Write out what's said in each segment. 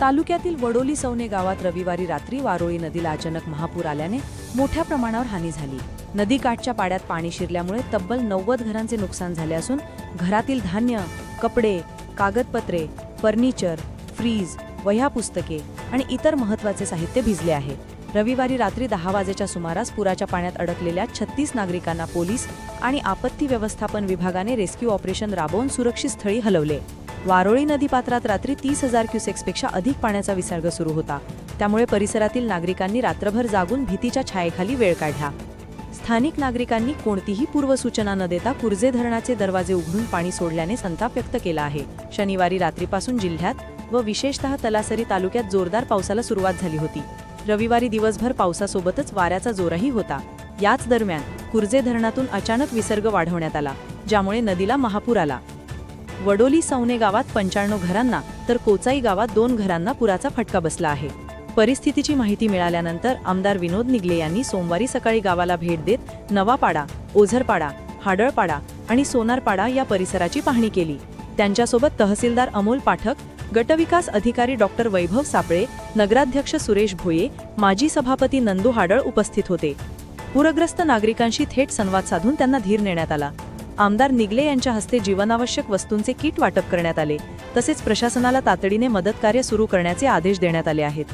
तालुक्यातील वडोली सवने गावात रविवारी रात्री वारोळी नदीला अचानक महापूर आल्याने मोठ्या प्रमाणावर हानी झाली. नदीकाठच्या पाड्यात पाणी शिरल्यामुळे तब्बल नव्वद घरांचे नुकसान झाले असून घरातील धान्य कपडे कागदपत्रे फर्निचर फ्रीज वह्या पुस्तके आणि इतर महत्त्वाचे साहित्य भिजले आहे. रविवारी रात्री दहा वाजेच्या सुमारास पुराच्या पाण्यात अडकलेल्या छत्तीस नागरिकांना पोलीस आणि आपत्ती व्यवस्थापन विभागाने रेस्क्यू ऑपरेशन राबवून सुरक्षित स्थळी हलवले. वारोळी नदीपात्रात रात्री तीस हजार क्युसेक्सपेक्षा अधिक पाण्याचा विसर्ग सुरू होता. त्यामुळे परिसरातील नागरिकांनी रात्रभर जागून भीतीच्या छायेखाली वेळ काढला. स्थानिक नागरिकांनी कोणतीही पूर्वसूचना न देता कुर्जे धरणाचे दरवाजे उघडून पाणी सोडल्याने संताप व्यक्त केला आहे. शनिवारी रात्रीपासून जिल्ह्यात व विशेषतः तलासरी तालुक्यात जोरदार पावसाला सुरुवात झाली होती. रविवारी दिवसभर पावसासोबतच वाऱ्याचा जोरही होता. याच दरम्यान कुर्जे धरणातून अचानक विसर्ग वाढवण्यात आला ज्यामुळे नदीला महापूर आला. वडोली सवने गावात पंच्याण्णव घरांना तर कोचाई गावात दोन घरांना पुराचा फटका बसला आहे. परिस्थितीची माहिती मिळाल्यानंतर आमदार विनोद निगले यांनी सोमवारी सकाळी गावाला भेट देत नवापाडा ओझरपाडा हाडळपाडा आणि सोनारपाडा या परिसराची पाहणी केली. त्यांच्यासोबत तहसीलदार अमोल पाठक गटविकास अधिकारी डॉक्टर वैभव सापळे नगराध्यक्ष सुरेश भोये माजी सभापती नंदू हाडळ उपस्थित होते. पूरग्रस्त नागरिकांशी थेट संवाद साधून त्यांना धीर नेण्यात आला. आमदार निगले यांच्या हस्ते जीवनावश्यक वस्तूंचे किट वाटप करण्यात आले. तसेच प्रशासनाला तातडीने मदत कार्य सुरू करण्याचे आदेश देण्यात आले आहेत.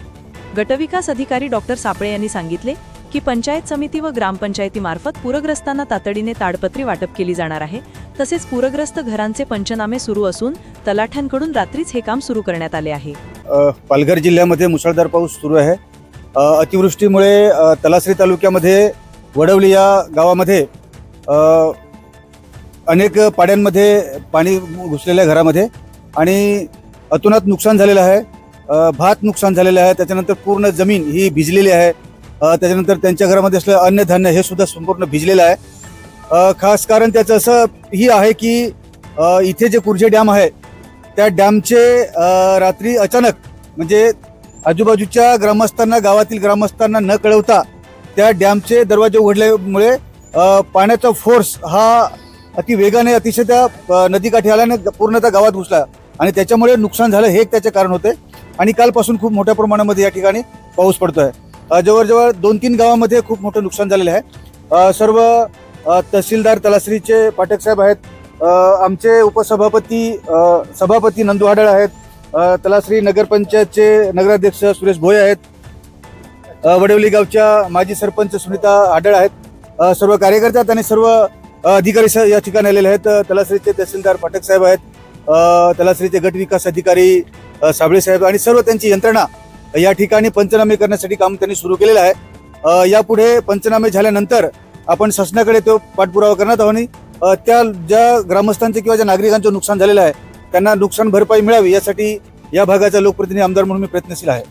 गटविकास अधिकारी डॉक्टर सापळे यांनी सांगितले की पंचायत समिती व ग्रामपंचायतीमार्फत पूरग्रस्तांना तातडीने ताडपत्री वाटप केली जाणार आहे. तसेच पूरग्रस्त घरांचे पंचनामे सुरू असून तलाठ्यांकडून रात्रीच हे काम सुरू करण्यात आले आहे. पालघर जिल्ह्यामध्ये मुसळधार पाऊस सुरू आहे. अतिवृष्टीमुळे तलासरी तालुक्यामध्ये वडवली या गावामध्ये अनेक पाड्यांमध्ये पाणी घुसलेलं आहे घरामध्ये आणि अतोनात नुकसान झालेलं आहे. भात नुकसान झालेलं आहे. त्याच्यानंतर पूर्ण जमीन ही भिजलेली आहे. त्याच्यानंतर त्यांच्या घरामध्ये असलेलं अन्नधान्य हे सुद्धा संपूर्ण भिजलेलं आहे. खास कारण त्याचं असं ही आहे की इथे जे कुर्जे डॅम आहे त्या डॅमचे रात्री अचानक म्हणजे आजूबाजूच्या ग्रामस्थांना गावातील ग्रामस्थांना न कळवता त्या डॅमचे दरवाजे उघडल्यामुळे पाण्याचा फोर्स हा अति वेगाने अतिशय त्या नदीकाठी आल्याने पूर्ण पूर्णतः गावात घुसला. आणि त्याच्यामुळे नुकसान झालं हे एक त्याचे कारण होते. आणि कालपासून खूप मोठ्या प्रमाणामध्ये या ठिकाणी पाऊस पडतोय. जवळजवळ दोन तीन गावामध्ये खूप मोठं नुकसान झालेलं आहे. सर्व तहसीलदार तलासरीचे पाठक साहेब आहेत. आमचे उपसभापती सभापती नंदू हाडळ आहेत. तलाश्री तलासरी नगरपंचायतचे नगराध्यक्ष सुरेश भोये आहेत. वडवली गावच्या माजी सरपंच सुनीता हाडळ आहेत. सर्व कार्यकर्त्यात आणि सर्व अधिकारी स- या ठिकाणी आलेले आहेत. तलासरीचे तहसीलदार पाठक साहेब आहेत. तलासरीचे गट विकास अधिकारी साबळे साहेब आणि सर्व त्यांची यंत्रणा या ठिकाणी पंचनामे करण्यासाठी काम त्यांनी सुरू केलेलं आहे. यापुढे पंचनामे झाल्यानंतर आपण शासनाकडे तो पाठपुरावा करण्यात आहोत आणि त्या ज्या ग्रामस्थांचे किंवा ज्या नागरिकांचं नुकसान झालेलं आहे त्यांना नुकसान भरपाई मिळावी यासाठी या भागाचा लोकप्रतिनिधी आमदार म्हणून मी प्रयत्नशील आहे.